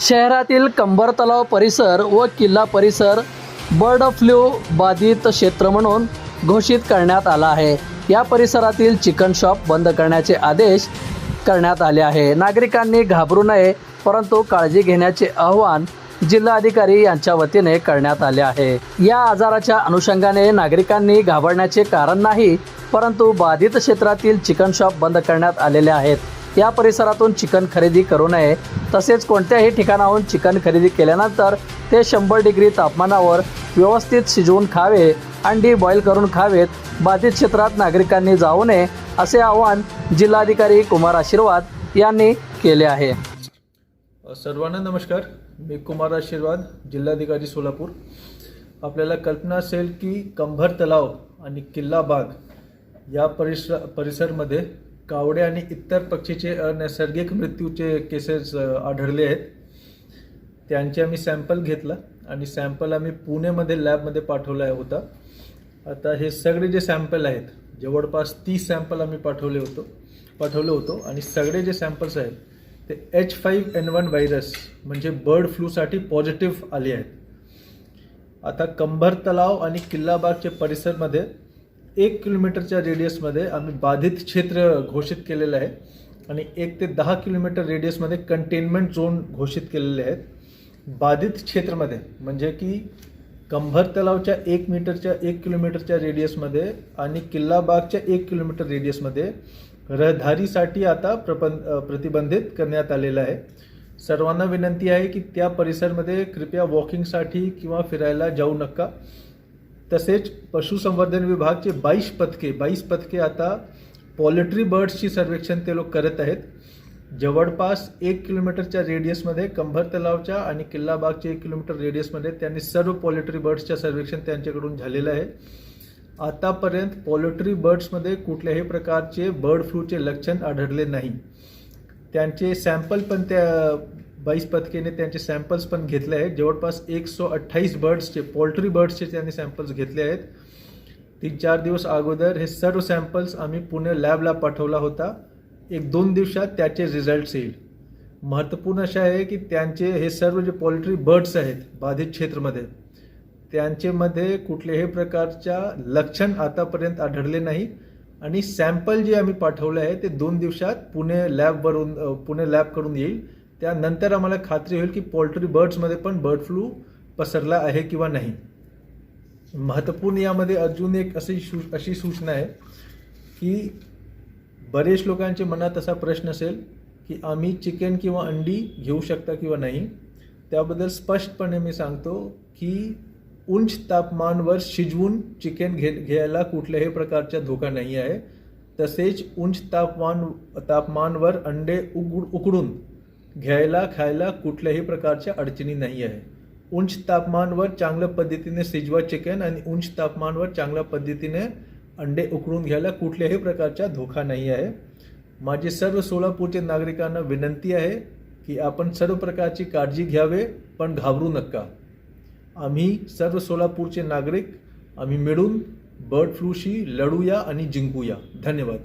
शहरातील कंबर तलाव परिसर व किल्ला परिसर बर्ड फ्लू बाधित क्षेत्र म्हणून घोषित करण्यात आला आहे. या परिसरातील चिकन शॉप बंद करण्याचे आदेश करण्यात आले आहे. नागरिकांनी घाबरू नये परंतु काळजी घेण्याचे आवाहन जिल्हाधिकारी यांच्या वतीने करण्यात आले आहे. या आजाराच्या अनुषंगाने नागरिकांनी घाबरण्याचे कारण नाही परंतु बाधित क्षेत्रातील चिकन शॉप बंद करण्यात आलेले आहेत. या परिसरातून चिकन खरेदी करू नये. तसेच कोणत्याही ठिकाणाहून चिकन खरेदी केल्यानंतर ते शंभर डिग्री तापमानावर व्यवस्थित शिजवून खावे अंडी बॉईल करून खावेत. बाधित क्षेत्रात नागरिकांनी जाऊ नये असे आवाहन जिल्हाधिकारी कुमार आशीर्वाद यांनी केले आहे. सर्वांना नमस्कार. मी कुमार आशीर्वाद जिल्हाधिकारी सोलापूर. आपल्याला कल्पना असेल की कंभर तलाव आणि किल्ला बाग या परिसर परिसरमध्ये कावडे आणि इतर पक्षीचे अनैसर्गिक मृत्यूचे केसेस आढळले आहेत. त्यांचे आम्ही सॅम्पल घेतला आणि सॅम्पल आम्ही पुणेमध्ये लॅबमध्ये पाठवला होता. आता हे सगळे जे सॅम्पल आहेत जवळपास तीस सॅम्पल आम्ही पाठवले होतो पाठवले होतो आणि सगळे जे सॅम्पल्स आहेत ते H five N one virus म्हणजे बर्ड फ्लूसाठी पॉझिटिव्ह आले आहेत. आता कंभर तलाव आणि किल्लाबागचे परिसरमध्ये एक किलोमीटरच्या रेडियसमध्ये आम्ही बाधित क्षेत्र घोषित केलेलं आहे आणि एक ते दहा किलोमीटर रेडियसमध्ये कंटेनमेंट झोन घोषित केलेले आहेत. बाधित क्षेत्रामध्ये म्हणजे की कंभर तलावच्या एक मीटरच्या एक किलोमीटरच्या रेडियसमध्ये आणि किल्लाबागच्या एक किलोमीटर रेडियसमध्ये रहदारीसाठी आता प्रपं प्रतिबंधित करण्यात आलेलं आहे. सर्वांना विनंती आहे की त्या परिसरमध्ये कृपया वॉकिंगसाठी किंवा फिरायला जाऊ नका. तसेच पशुसंवर्धन विभागचे बाईस पथके बाईस पथके आता पॉलिट्री बर्ड्सची सर्वेक्षण ते लोक करत आहेत. जवळपास एक किलोमीटरच्या रेडियसमध्ये कंभर तलावच्या आणि किल्लाबागच्या एक किलोमीटर रेडियसमध्ये त्यांनी सर्व पॉलिट्री बर्ड्सच्या सर्वेक्षण त्यांच्याकडून झालेलं आहे. आतापर्यंत पॉलिट्री बर्ड्समध्ये कुठल्याही प्रकारचे बर्ड फ्लूचे लक्षण आढळले नाही. त्यांचे सॅम्पल पण त्या बाईस पथकेने त्यांचे सॅम्पल्स पण घेतले आहेत. जवळपास एक सो अठ्ठावीस बर्ड्सचे पोल्ट्री बर्ड्सचे त्यांनी सॅम्पल्स घेतले आहेत. तीन चार दिवस अगोदर हे सर्व सॅम्पल्स आम्ही पुणे लॅबला पाठवला होता. एक दोन दिवसात त्याचे रिझल्ट्स येईल. महत्त्वपूर्ण असे आहे की त्यांचे हे सर्व जे पोल्ट्री बर्ड्स आहेत बाधित क्षेत्रामध्ये त्यांच्यामध्ये कुठल्याही प्रकारच्या लक्षण आतापर्यंत आढळले नाही. आणि सॅम्पल जे आम्ही पाठवलं आहे ते दोन दिवसात पुणे लॅबवरून पुणे लॅबकडून येईल. त्यानंतर आम्हाला खात्री होईल की पोल्ट्री बर्ड्समध्ये पण बर्ड फ्लू पसरला आहे किंवा नाही. महत्त्वपूर्ण यामध्ये अजून एक अशी शू अशी सूचना आहे की बरेच लोकांच्या मनात असा प्रश्न असेल की आम्ही चिकन किंवा अंडी घेऊ शकता किंवा नाही. त्याबद्दल स्पष्टपणे मी सांगतो की उंच तापमानवर शिजवून चिकन घे घ्यायला कुठल्याही प्रकारचा धोका नाही आहे. तसेच उंच तापमान तापमानवर अंडे उघड उकडून घ्यायला खायला कुठल्याही प्रकारच्या अडचणी नाही आहे. उंच तापमानवर चांगल्या पद्धतीने शिजवा चिकन आणि उंच तापमानवर चांगल्या पद्धतीने अंडे उकळून घ्यायला कुठल्याही प्रकारचा धोका नाही आहे. माझी सर्व सोलापूरच्या नागरिकांना विनंती आहे की आपण सर्व प्रकारची काळजी घ्यावे पण घाबरू नका. आम्ही सर्व सोलापूरचे नागरिक आम्ही मिळून बर्ड फ्लूशी लढूया आणि जिंकूया. धन्यवाद.